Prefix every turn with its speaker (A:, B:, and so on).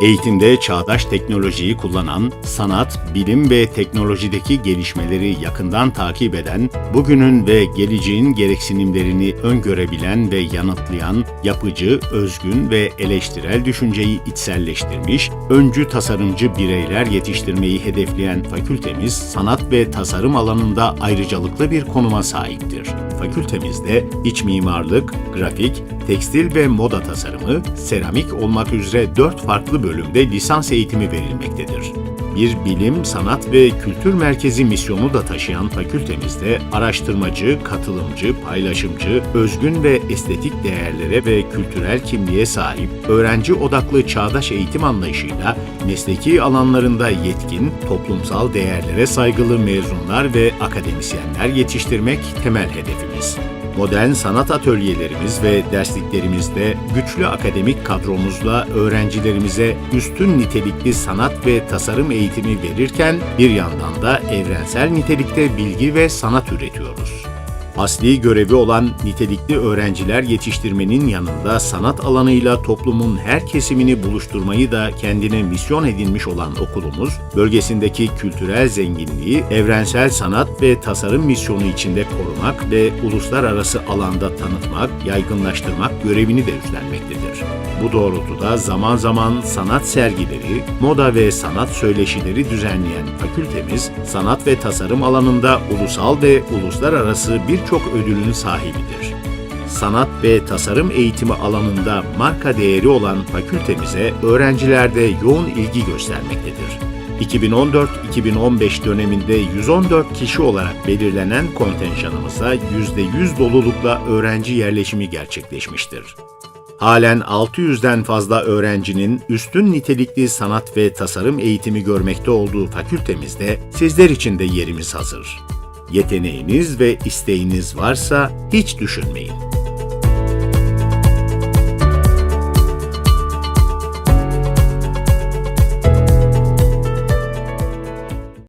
A: Eğitimde çağdaş teknolojiyi kullanan, sanat, bilim ve teknolojideki gelişmeleri yakından takip eden, bugünün ve geleceğin gereksinimlerini öngörebilen ve yanıtlayan, yapıcı, özgün ve eleştirel düşünceyi içselleştirmiş, öncü tasarımcı bireyler yetiştirmeyi hedefleyen fakültemiz, sanat ve tasarım alanında ayrıcalıklı bir konuma sahiptir. Fakültemizde iç mimarlık, grafik, tekstil ve moda tasarımı, seramik olmak üzere dört farklı bölümde lisans eğitimi verilmektedir. Bir bilim, sanat ve kültür merkezi misyonu da taşıyan fakültemizde araştırmacı, katılımcı, paylaşımcı, özgün ve estetik değerlere ve kültürel kimliğe sahip, öğrenci odaklı çağdaş eğitim anlayışıyla mesleki alanlarında yetkin, toplumsal değerlere saygılı mezunlar ve akademisyenler yetiştirmek temel hedefimiz. Modern sanat atölyelerimiz ve dersliklerimizde güçlü akademik kadromuzla öğrencilerimize üstün nitelikli sanat ve tasarım eğitimi verirken bir yandan da evrensel nitelikte bilgi ve sanat üretiyoruz. Asli görevi olan nitelikli öğrenciler yetiştirmenin yanında sanat alanıyla toplumun her kesimini buluşturmayı da kendine misyon edinmiş olan okulumuz, bölgesindeki kültürel zenginliği evrensel sanat ve tasarım misyonu içinde korumak ve uluslararası alanda tanıtmak, yaygınlaştırmak görevini de üstlenmektedir. Bu doğrultuda zaman zaman sanat sergileri, moda ve sanat söyleşileri düzenleyen fakültemiz, sanat ve tasarım alanında ulusal ve uluslararası birçok ödülün sahibidir. Sanat ve tasarım eğitimi alanında marka değeri olan fakültemize öğrencilerde yoğun ilgi göstermektedir. 2014-2015 döneminde 114 kişi olarak belirlenen kontenjanımıza %100 dolulukla öğrenci yerleşimi gerçekleşmiştir. Halen 600'den fazla öğrencinin üstün nitelikli sanat ve tasarım eğitimi görmekte olduğu fakültemizde sizler için de yerimiz hazır. Yeteneğiniz ve isteğiniz varsa hiç düşünmeyin.